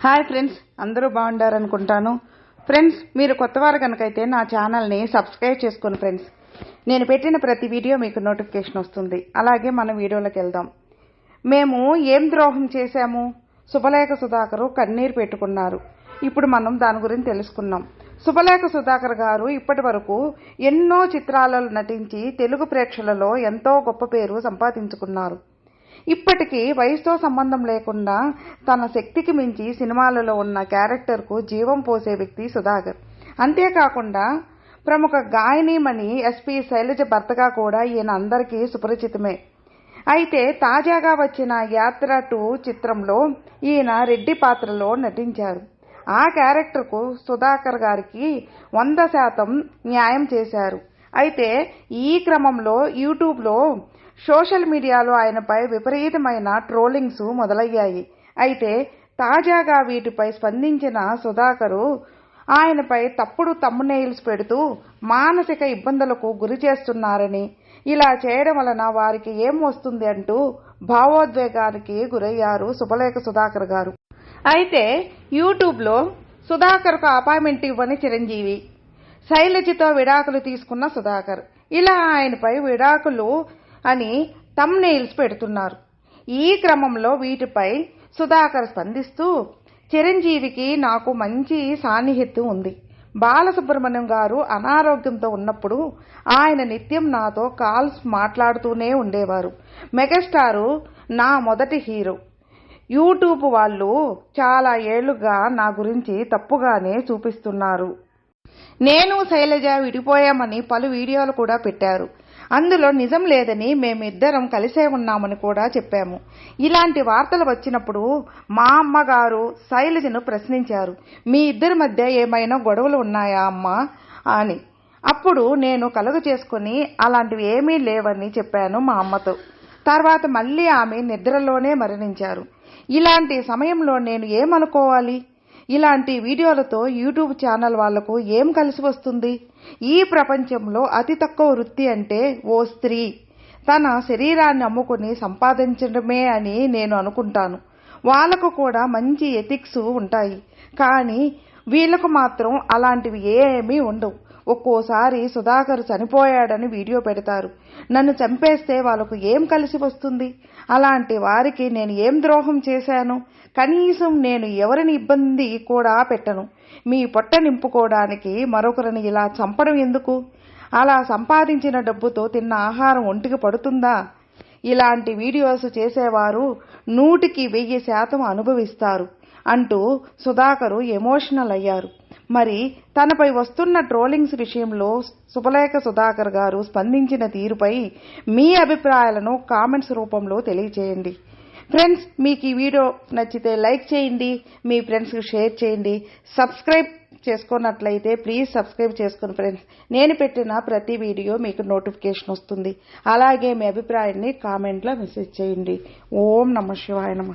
Hi friends అందరూ బాగుండారు అనుకుంటాను friends మీరు కొత్తవారు కనుకైతే నా ఛానల్ని సబ్స్క్రైబ్ చేసుకోండి ఫ్రెండ్స్ నేను పెట్టిన ప్రతి వీడియో మీకు నోటిఫికేషన్ వస్తుంది. అలాగే మన వీడియోలోకి వెళ్దాం. మేము ఏం ద్రోహం చేశాము? శుభలేఖ సుధాకరు కన్నీరు పెట్టుకున్నారు. ఇప్పుడు మనం దాని గురించి తెలుసుకున్నాం శుభలేఖ సుధాకర్ గారు ఇప్పటి వరకు ఎన్నో చిత్రాలలో నటించి తెలుగు ప్రేక్షకులలో ఎంతో గొప్ప పేరు సంపాదించుకున్నారు. ఇప్పటికీ వయసుతో సంబంధం లేకుండా తన శక్తికి మించి సినిమాలలో ఉన్న క్యారెక్టర్కు జీవం పోసే వ్యక్తి సుధాకర్. అంతేకాకుండా ప్రముఖ గాయనీమణి ఎస్పి శైలజ భర్తగా కూడా ఈయన అందరికీ సుపరిచితమే. అయితే తాజాగా వచ్చిన యాత్ర టూ చిత్రంలో ఈయన రెడ్డి పాత్రలో నటించారు. ఆ క్యారెక్టర్కు సుధాకర్ గారికి వంద శాతం న్యాయం చేశారు. అయితే ఈ క్రమంలో యూట్యూబ్లో సోషల్ మీడియాలో ఆయనపై విపరీతమైన ట్రోలింగ్స్ మొదలయ్యాయి. అయితే తాజాగా వీటిపై స్పందించిన సుధాకరు ఆయనపై తప్పుడు తమ్మునెయిల్స్ పెడుతూ మానసిక ఇబ్బందులకు గురి చేస్తున్నారని. ఇలా చేయడం వలన వారికి ఏం వస్తుంది అంటూ భావోద్వేగానికి గురయ్యారు శుభలేఖ సుధాకర్ గారు. అయితే యూట్యూబ్లో సుధాకర్కు అపాయింట్మెంట్ ఇవ్వని చిరంజీవి. శైలజతో విడాకులు తీసుకున్న సుధాకర్. ఇలా ఆయనపై విడాకులు అని తమ్ నెయిల్స్ పెడుతున్నారు. ఈ క్రమంలో వీటిపై సుధాకర్ స్పందిస్తూ చిరంజీవికి నాకు మంచి సాన్నిహిత్యం ఉంది. బాలసుబ్రహ్మణ్యం గారు అనారోగ్యంతో ఉన్నప్పుడు ఆయన నిత్యం నాతో కాల్స్ మాట్లాడుతూనే ఉండేవారు. మెగాస్టారు నా మొదటి హీరో. యూట్యూబ్ వాళ్ళు చాలా ఏళ్ళుగా నా గురించి తప్పుగానే చూపిస్తున్నారు. నేను శైలజ విడిపోయామని పలు వీడియోలు కూడా పెట్టారు. అందులో నిజం లేదని మేమిద్దరం కలిసే ఉన్నామని కూడా చెప్పాము. ఇలాంటి వార్తలు వచ్చినప్పుడు మా అమ్మగారు శైలజను ప్రశ్నించారు. మీ ఇద్దరి మధ్య ఏమైనా గొడవలు ఉన్నాయా అమ్మా? అని. అప్పుడు నేను కలుగు చేసుకుని అలాంటివి ఏమీ లేవని చెప్పాను మా అమ్మతో. తర్వాత మళ్ళీ ఆమె నిద్రలోనే మరణించారు. ఇలాంటి సమయంలో నేను ఏమనుకోవాలి? ఇలాంటి వీడియోలతో యూట్యూబ్ ఛానల్ వాళ్ళకు ఏం కలిసి వస్తుంది? ఈ ప్రపంచంలో అతి తక్కువ వృత్తి అంటే ఓ స్త్రీ. తన శరీరాన్ని అమ్ముకుని సంపాదించడమే అని నేను అనుకుంటాను. వాళ్ళకు కూడా మంచి ఎథిక్స్ ఉంటాయి. కానీ వీళ్ళకు మాత్రం అలాంటివి ఏమీ ఉండవు. ఒక్కోసారి సుధాకర్ చనిపోయాడని వీడియో పెడతారు. నన్ను చంపేస్తే వాళ్ళకు ఏం కలిసి వస్తుంది? అలాంటి వారికి నేను ఏం ద్రోహం చేశాను? కనీసం నేను ఎవరిని ఇబ్బంది కూడా పెట్టను. మీ పొట్ట నింపుకోవడానికి మరొకరిని ఇలా చంపడం ఎందుకు? అలా సంపాదించిన డబ్బుతో తిన్న ఆహారం ఒంటికి పడుతుందా? ఇలాంటి వీడియోస్ చేసేవారు నూటికి వెయ్యి శాతం అనుభవిస్తారు అంటూ సుధాకరు ఎమోషనల్ అయ్యారు. మరి తనపై వస్తున్న ట్రోలింగ్స్ విషయంలో శుభలేఖ సుధాకర్ గారు స్పందించిన తీరుపై మీ అభిప్రాయాలను కామెంట్స్ రూపంలో తెలియచేయండి. ఫ్రెండ్స్ మీకు ఈ వీడియో నచ్చితే లైక్ చేయండి మీ ఫ్రెండ్స్కి షేర్ చేయండి. సబ్స్క్రైబ్ చేసుకున్నట్లయితే ప్లీజ్ సబ్స్క్రైబ్ చేసుకోండి ఫ్రెండ్స్ నేను పెట్టిన ప్రతి వీడియో మీకు నోటిఫికేషన్ వస్తుంది. అలాగే మీ అభిప్రాయాన్ని కామెంట్లో మెసేజ్ చేయండి. ఓం నమ శివాయ నమ.